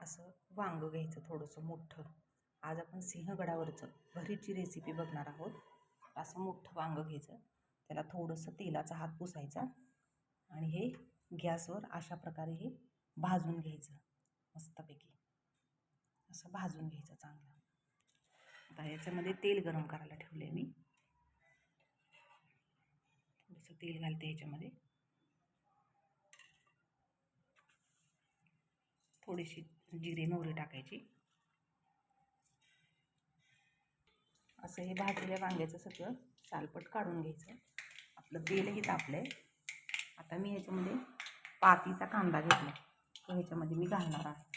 असं वांगं घ्यायचं थोडंसं मोठं. आज आपण सिंहगडावरचं भरीची रेसिपी बघणार आहोत. असं मोठं वांगं घ्यायचं. त्याला थोडंसं तेलाचा हात पुसायचा आणि हे गॅसवर अशा प्रकारे हे भाजून घ्यायचं मस्तपैकी. असं भाजून घ्यायचं चांगलं. आता याच्यामध्ये तेल गरम करायला ठेवलं आहे मी. थोडंसं तेल घालते याच्यामध्ये. थोडीशी जिरे मोहरी टाकायची. असं हे भाजलेल्या वांग्याचं सगळं सालपट काढून घ्यायचं. आपलं तेलही तापलं आहे आता मी ह्याच्यामध्ये पातीचा कांदा घेतला तो ह्याच्यामध्ये मी घालणार आहे.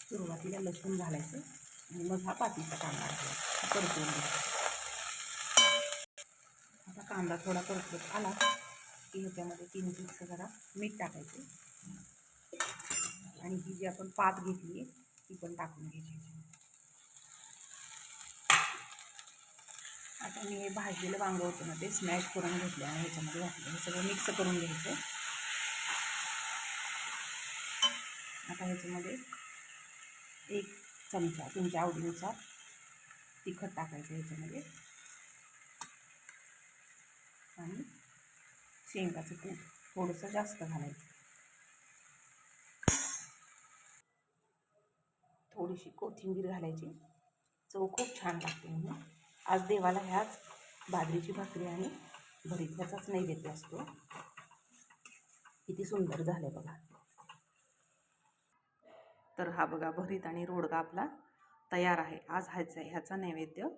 सुरुवातीला लसूण घालायचं आणि मग हा पातीचा कांदा घालायचा. परतून घ्यायचा. कांदा थोडा परतत आला की ह्याच्यामध्ये तीन चिंच जरा मीठ टाकायचे. आणि ही जी आपण पात घेतली आहे ती पण टाकून घ्यायची. आता मी हे भाजलेलं वांगं होतं ना ते स्मॅश करून घेतलं आणि ह्याच्यामध्ये घातलं हे सगळं मिक्स करून घ्यायचं. आता ह्याच्यामध्ये एक चमचा तुमच्या आवडीनुसार तिखट टाकायचं ह्याच्यामध्ये आणि शेंगाचं कूट थोडंसं जास्त घालायचं. थोडीशी कोथिंबीर घालायची. चव खूप छान लागते म्हणून. आज देवाला ह्याच बाजरीची भाकरी आणि भरीत ह्याचाच नैवेद्य असतो. किती सुंदर झालं बघा. तर हा बघा भरीत आणि रोडगा आपला तयार आहे. आज ह्याचा ह्याचा नैवेद्य.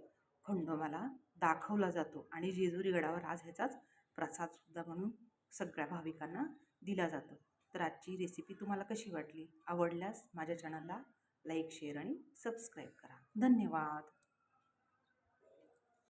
खंडोबाला दाखवला जातो आणि जेजुरी गडावर आज ह्याचाच प्रसादसुद्धा म्हणून सगळ्या भाविकांना दिला जातो. तर आजची रेसिपी तुम्हाला कशी वाटली? आवडल्यास माझ्या चॅनलला लाईक शेअर आणि सबस्क्राईब करा. धन्यवाद!